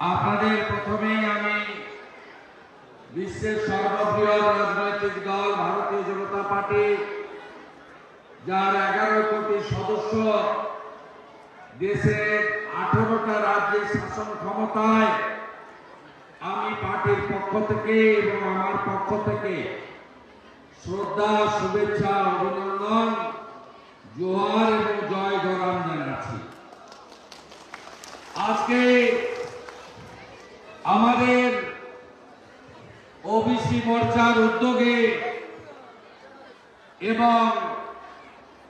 আপনাদের প্রথমেই আমি বিশ্বের সর্ববৃহৎ রাজনৈতিক দল ভারতীয় জনতা পার্টি, যার এগারো কোটি সদস্য, দেশের আঠারোটা রাজ্যের শাসন ক্ষমতায় আমি পার্টির পক্ষ থেকে এবং আমার পক্ষ থেকে শ্রদ্ধা, শুভেচ্ছা, অভিনন্দন জোহার এবং জয় গরাম জানাচ্ছি। আজকে আমাদের ওবিসি মোর্চার উদ্যোগে এবং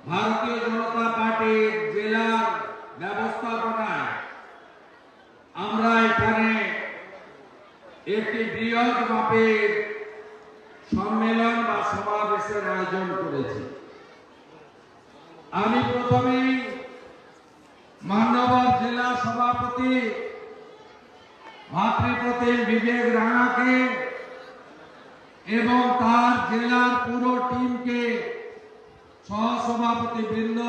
ভারতীয় জনতা পার্টির জেলার ব্যবস্থাপনায় আমরা এখানে একটি বৃহৎ মাপের সম্মেলন বা সমাবেশের আয়োজন করেছি। আমি প্রথমেই মান্যবর জেলা সভাপতি ভাতৃপ্রতিম বিবেক রাঙাকে এবং তার জেলার পুরো টিমকে সহসভাপতি বৃন্দ,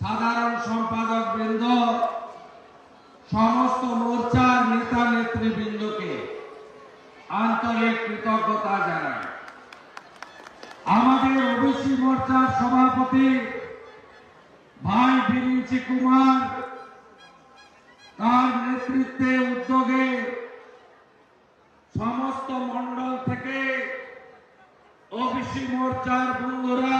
সাধারণ সম্পাদক বৃন্দ, সমস্ত মোর্চার নেতা নেতৃবৃন্দকে আন্তরিক কৃতজ্ঞতা জানাই। আমাদের ওবিসি মোর্চার সভাপতি ভাই বিরিঞ্চি কুমার তার নেতৃত্বে উদ্যোগে সমস্ত মন্ডল থেকে ওবিসি মোর্চার বন্ধুরা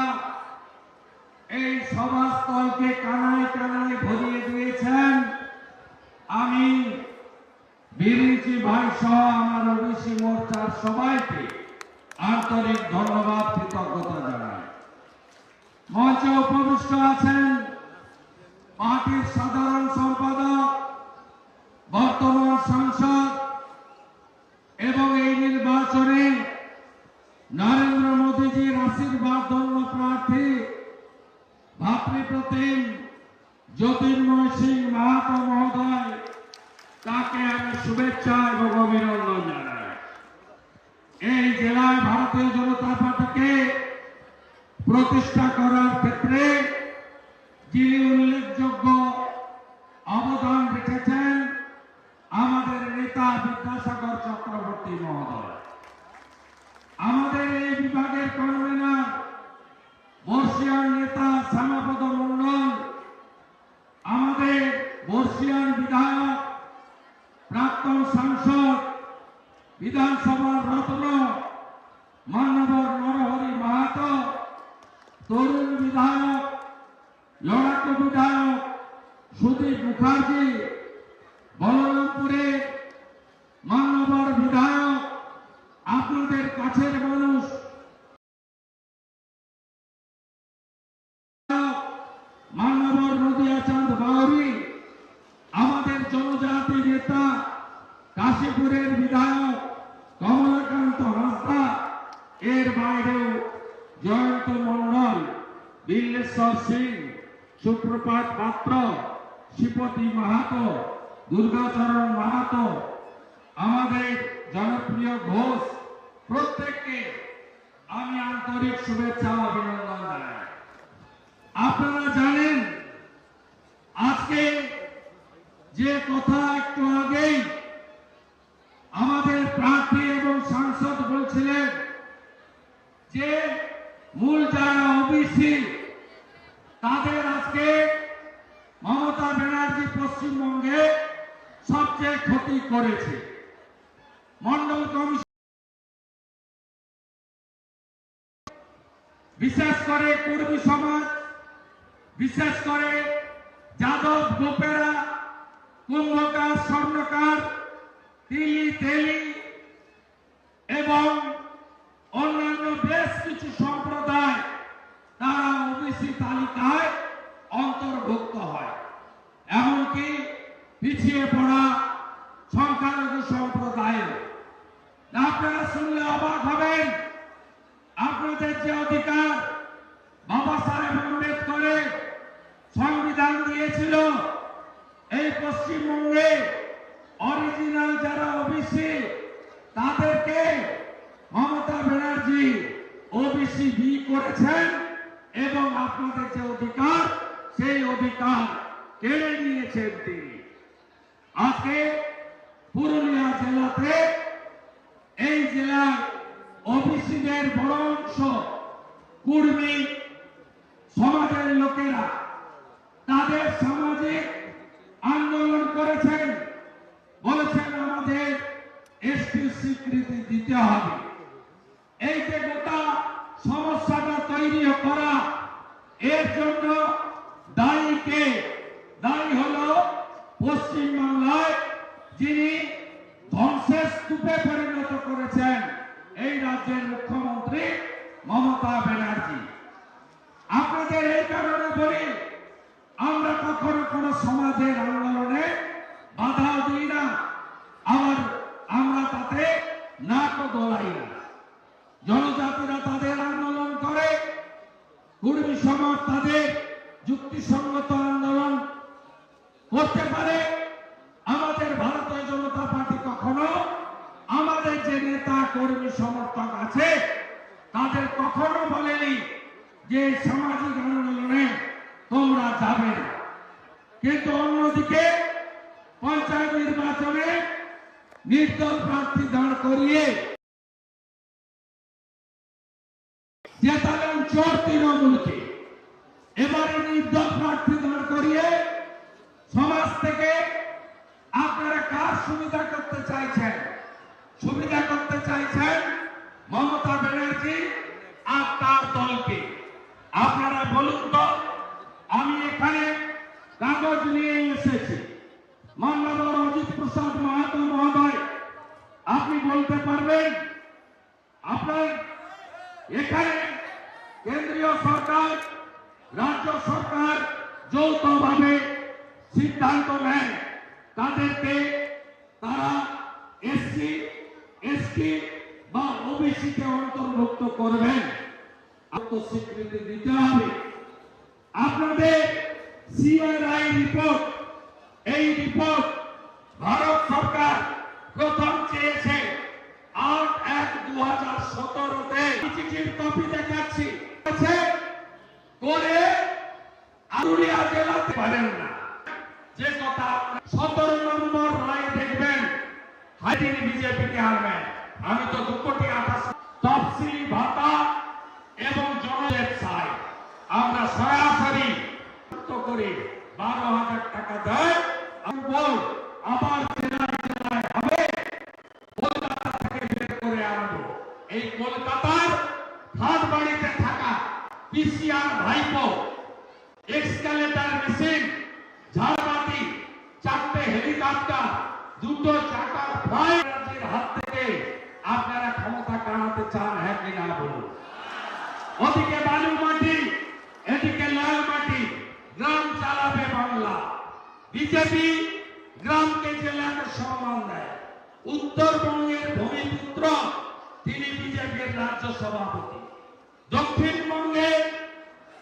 এই সভাস্থলকে কানায় কানায় ভরিয়ে দিয়েছেন। আমি বিরিঞ্চি ভাই সহ আমার ওবিসি মোর্চার সবাইকে আন্তরিক ধন্যবাদ, কৃতজ্ঞতা জানাই। মঞ্চে উপবিষ্ট আছেন পার্টির সাধারণ সম্পাদক বর্তমান সাংসদ এবং এই নির্বাচনে নরেন্দ্র মোদীজির আশীর্বাদ ধন্য প্রার্থী ভাতৃপ্রতিম জ্যোতির্ময় সিং মাহাতো মহোদয় তাকে আমি শুভেচ্ছা এবং অভিনন্দন জানাই এই জেলায় ভারতীয় জনতা পার্টিকে প্রতিষ্ঠা করার ক্ষেত্রে যিনি উল্লেখযোগ্য অবদান রেখেছেন আমাদের নেতা বিদ্যাসাগর চক্রবর্তী মহোদয়। আমাদের এই বিভাগের কনভেনার, বর্ষিয়ান নেতা শ্যামাপদ মন্ডল, আমাদের বর্ষিয়ান বিধায়ক, প্রাক্তন সাংসদ, বিধানসভার রত্ন, মান্যবর নরহরি মাহাতো, তরুণ বিধায়ক, লড়াকু বিধায়ক সুদীপ মুখার্জি বলরামপুরে মান্যবর বিধায়ক আপনাদের কাছের মানুষ মান্যবর নদিয়া চাঁদ বাউরি আমাদের জনজাতি নেতা কাশীপুরের বিধায়ক কমলাকান্ত হাসদা এর বাইরেও জয়ন্ত মন্ডল বিল্লেশ্বর সিং, সুপ্রপাত পাত্র, শিপতি মাহাতো দুর্গাচরণ মাহাতো, আমাদের জনপ্রিয় ঘোষ, প্রত্যেককে আমি আন্তরিক শুভেচ্ছা অভিনন্দন জানাই। আপনারা জানেন, আজকে যে কথা একটু আগেই আমাদের প্রার্থী এবং সাংসদ বলছিলেন যে, মূল যারা ওবিসি তাদের আজকে মমতা ব্যানার্জি পশ্চিমবঙ্গে সবচেয়ে ক্ষতি করেছে। মন্ডল কমিশন বিশেষ করে কর্মী সমাজ বিশেষ করে যাদব গোপেরা, কুম্ভকার, স্বর্ণকার, তিলি, তেলি, এবং অন্যান্য বেশ কিছু সম্প্রদায় তারা ওবিসি তালিকায় অন্তর্ভুক্ত হয়। এমনকি পিছিয়ে পড়া সংখ্যালঘু সম্প্রদায়ের আপনারা শুনলে অবাক হবেন আপনাদের যে অধিকার বাবা সাহেব আম্বেদকরের সংবিধান দিয়েছিল এই পশ্চিমবঙ্গে অরিজিনাল যারা ওবিসি তাদেরকে মমতা ব্যানার্জি ওবিসি বি করেছেন এবং আপনাদের যে অধিকার, সেই অধিকার কেড়ে নিয়েছেন তিনি। আজকে পুরুলিয়া জেলাতে এই জেলায় ওবিসিদের বড় অংশ কুর্মী সমাজের লোকেরা তাদের সামাজিক আন্দোলন করেছেন। বলেছেন আমাদের এসটি স্বীকৃতি দিতে হবে। এই যে তৈরি করা। এর জন্য দায়ী কে দায়ী হলো পশ্চিমবাংলায় যিনি ধ্বংসের স্তূপে পরিণত করেছেন, এই রাজ্যের মুখ্যমন্ত্রী মমতা ব্যানার্জি। আপনাদের এই কারণে বলি, আমরা কখনো কোনো সমাজের আন্দোলনে বাধা দিই না। আবার আমরা তাতে নাক দোলাই না জনজাতিরা তাদের আন্দোলন করে কুর্মী সমাজ তাদের যুক্তিসঙ্গত আন্দোলন করতে পারে। আমাদের ভারতীয় জনতা পার্টি কখনো আমাদের যে নেতা, কর্মী, সমর্থক আছে, তাদের কখনো বলেনি যে সামাজিক আন্দোলনে তোমরা যাবে না। কিন্তু অন্যদিকে পঞ্চায়েত নির্বাচনে নির্দল প্রার্থী দাঁড় করিয়ে জেতালেন চোর তৃণমূলকে এবারে নির্দল প্রার্থী করিয়ে সমাজ থেকে আপনারা কার সুবিধা করতে চাইছেন? সুবিধা করতে চাইছেন মমতা ব্যানার্জি আর তার দলকে। আপনারা বলুন তো, আমি এখানে কাগজ নিয়ে এসেছি। মান্যবর অজিত প্রসাদ মাহাতো মহোদয়, আপনি বলতে পারবেন, আপনার এখানে কেন্দ্রীয় সরকার, রাজ্য সরকার যৌথভাবে সিদ্ধান্ত নেন তাদেরকে তারা এসসি, এসটি বা ওবিসিতে অন্তর্ভুক্ত করবেন। আত্মস্বীকৃতি দিতে হবে। আপনাদের সিআরআই রিপোর্ট, এই রিপোর্ট ভারত সরকার প্রথম চেয়েছে আট এক দু হাজার সতেরোতে চিঠির কপি দেখাচ্ছি আছে, করে আরুলিয়া জেলাতে পারেন না যে কথা সতেরো নম্বর রায় দেখবেন হাইদিন বিজেপিকে হারবেন আমি তো দু কোটি আঠাশ তফসিলি ভাতা এবং জনব্যবসায় আমরা সরাসরি যুক্ত করে বারো হাজার টাকা দেয় আমি বল আবার জেলায় জেলায় হবে কলকাতা থেকে বের করে আনব এই কলকাতার হাট বাড়িতে থাকা পিসিআর ভাইপো এক্সকালেটার মেশিন, ঝাড়বাতি, চারটে হেলিকপ্টার, দুটো চাকার ফ্লাইটের হাত থেকে আপনারা ক্ষমতা কামাতে চান হ্যাঁ কিনা বলুন? ওদিকে বালু মাটি, এদিকে লাল মাটি, গ্রাম চালাবে বাংলা। বিজেপি গ্রামকে জেলাকে সম্মান দেয়। উত্তরবঙ্গের ভূমিপুত্র তিনি বিজেপির রাজ্য সভাপতি। দক্ষিণবঙ্গে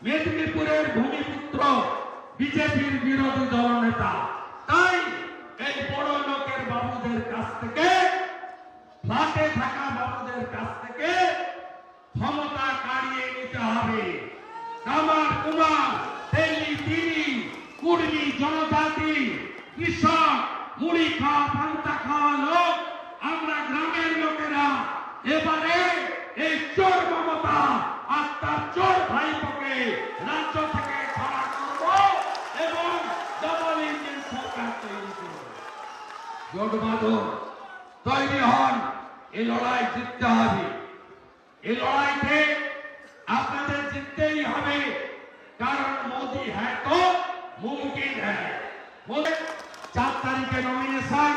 মেদিনীপুরের ভূমিপুত্র বিজেপির বিরোধী দলনেতা তাই এই বড় লোকের বাবুদের কাছ থেকে, ফ্ল্যাটে থাকা বাবুদের কাছ থেকে ক্ষমতা কাড়িয়ে নিতে হবে। কামার কুমার, তেলি তিরি, কুর্মী জনজাতি, কৃষক, মুড়ি খাওয়া, পান্তা খাওয়া লোক আমরা গ্রামের লোকেরা এবারে এই চোর মমতা আর তার চোর ভাইপোকে রাজ্য থেকে ছাড়া করব এবং ডবল সরকার তৈরি করব। জোটবাদক তৈরি হন এই লড়াই জিততে হবে। এই লড়াইতে আপনাদের জিততেই হবে, কারণ মোদি হ্যাঁ তো মুমকিন হ্যাঁ। চার তারিখে নমিনেশন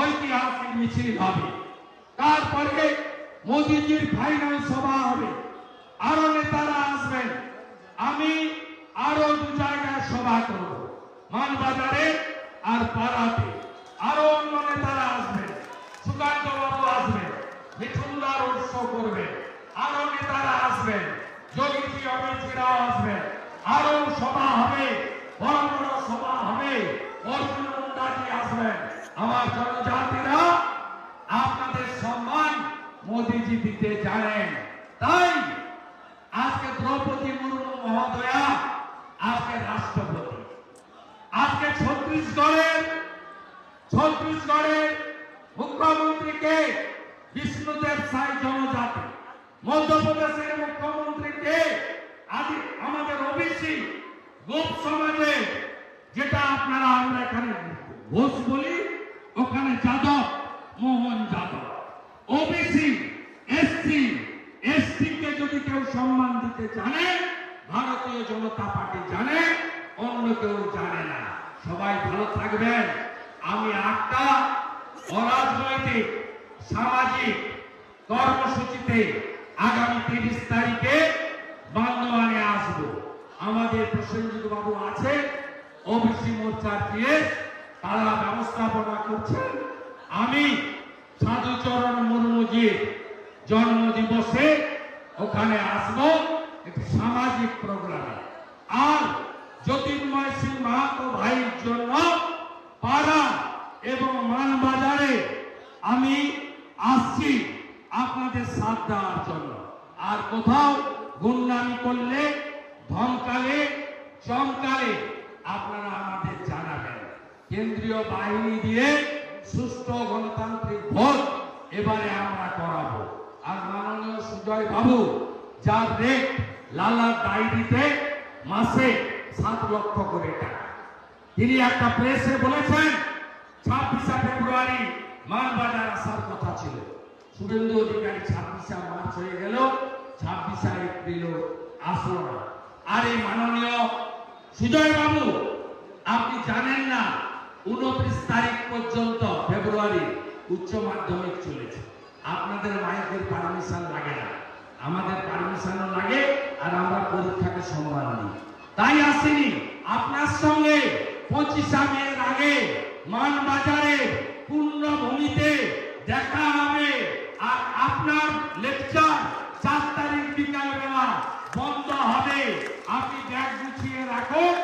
ঐতিহাসিক মিছিল হবে। তারপরে মোদিজির ফাইনাল সভা হবে। আরও নেতারা আসবেন। আমি আরও দু জায়গায় সভা করব। মানবাজারে আর পাড়াতে। আরও অন্য নেতারা আসবেন। সুকান্ত বাবু আসবেন। মিঠুনদার উৎস করবেন আরও নেতারা আসবেন। যোগীজি অমিতজিরাও আসবেন। আরও সভা হবে। বড় বড় সভা হবে। অর্জুন মুন্ডাজি আসবেন। আমার জনজাতিরা মোদিজি দিতে জানেন। তাই আজকে দ্রৌপদী মুর্মু মহোদয়া, আজকে রাষ্ট্রপতি। আজকে ছত্রিশগড়ের ছত্তিশগড়ের মুখ্যমন্ত্রীকে বিষ্ণুদেব সাই জনজাতি, মধ্যপ্রদেশের মুখ্যমন্ত্রীকে আদি আমাদের ওবিসি গোপ সমাজে, যেটা আপনারা আমরা এখানে ঘোষ বলি, ওখানে Yadav, Mohan Yadav. OBC SC ST কে যদি কেউ সম্মান দিতে জানে, ভারতীয় জনতা পার্টি জানে, অন্য কেউ জানে না। সবাই ভালো থাকবেন। আমি আটটা অরাজনৈতিক, সামাজিক কর্মসূচিতে আগামী তিরিশ তারিখে বান্দোয়ানে আসব। আমাদের প্রসেনজিৎ বাবু আছে, ওবিসি মোর্চার দিয়ে তারা ব্যবস্থাপনা করছেন। আমি সাধুচরণ মুর্মুজির জন্ম দিবসে ওখানে আসব, একটি সামাজিক প্রোগ্রামে। আর জ্যোতির্ময় সিং মাহাতো ভাইয়ের জন্য পাড়া এবং মানবাজারে আমি আসছি আপনাদের সাথ দেওয়ার জন্য। আর কোথাও গুন্ডামি করলে, ধমকালে, চমকালে আপনারা আমাদের জানাবেন। কেন্দ্রীয় বাহিনী দিয়ে বাবু, যার রেট লালার ডায়েরিতে মাসে সাত লক্ষ করে টাকা। তিনি একটা প্রেসে বলেছেন, ছাব্বিশে ফেব্রুয়ারি মানবাজার আসার কথা ছিল। শুভেন্দু অধিকারী ছাব্বিশে মার্চ হয়ে গেল, ছাব্বিশে এপ্রিল আসলো না। আর এই মাননীয় সুজয় বাবু, আপনি জানেন না, উনত্রিশ তারিখ পর্যন্ত ফেব্রুয়ারি উচ্চ মাধ্যমিক চলেছে। আপনাদের মায়েদের পারমিশন লাগে না। আমাদের পারমিশনও লাগে আর আমরা পরীক্ষাকে সম্মান দিই। তাই আসিনি। আপনার সঙ্গে পঁচিশা মেয়ের আগে মানবাজারে পূর্ণভূমিতে দেখা হবে। আর আপনার লেকচার চার তারিখ বিকালবেলা বন্ধ হবে। আপনি ব্যাগ গুছিয়ে রাখুন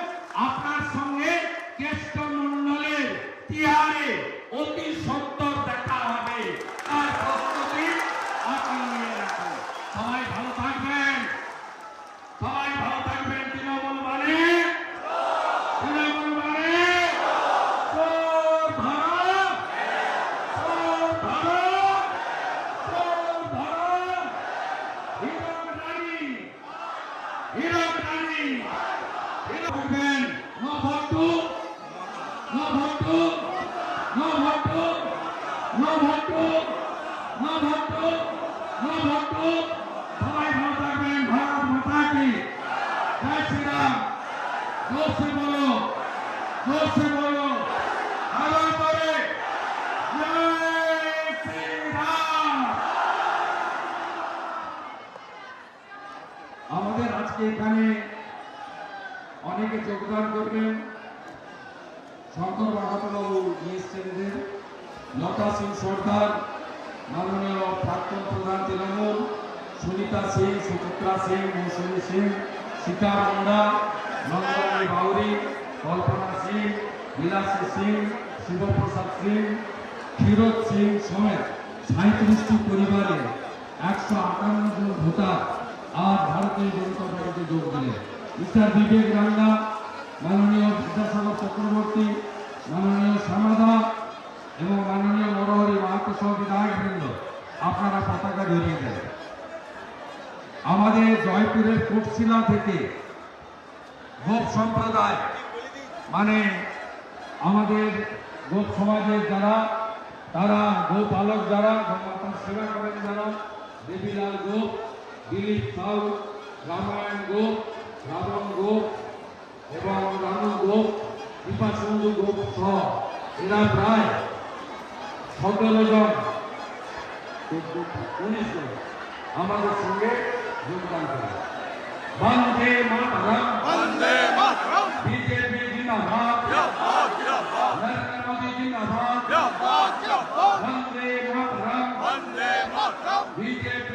থাকবেন no vote to no vote to no vote to no vote to no vote to no vote to সবাই ভালো থাকবেন ভারত মাতা কি জয় শ্রীরাম জোর সে বলো জোর সে বলো আবার পরে জয় শ্রীরাম আমাদের আজকে এখানে অনেকে যোগদান করবেন। শঙ্কর বাহাদুরবাবু এসছেন লতা সিং সর্দার মাননীয় প্রাক্তন প্রধান তৃণমূল, সুনিতা সিং, সুচিত্রা সিং, মৌসুমী সিং, সীতা মুন্ডা নন্দরানী বাউরি, কল্পনা সিং, বিলাসী সিং, শিবপ্রসাদ সিং, ক্ষীরোদ সিং সমেত সাঁত্রিশটি পরিবারে একশো আটান্ন জন ভোটার আর ভারতীয় জনতা পার্টিতে যোগ দিলেন। মিস্টার বিবেক রাঙ্গা মাননীয় বিদ্যাসাগর চক্রবর্তী, মাননীয় শ্যামাদা এবং মাননীয় নরহরি মাহাতো সহ বিধায়কবৃন্দ, আপনারা পতাকা ধরিয়ে দেন। আমাদের জয়পুরের কোটশিলা থেকে গোপ সম্প্রদায় মানে আমাদের গোপ সমাজের যারা, তারা গোপালক যারা গোমাতার সেবা করেন যারা, দেবীলাল গোপ, দিলীপ সাউ, রামায়ণ গোপ 라방국, 대방 라문국, 이파중두국 서, 이나브라이, 선별의정, 오니스, 아마도 중계, 용단들. 만대 마타람, 만대 마타람, BJP 진나라, 야파, 야파, 나라가 모디 진나라, 야파, 야파, 만대 마타람, 만대 마타람, BJP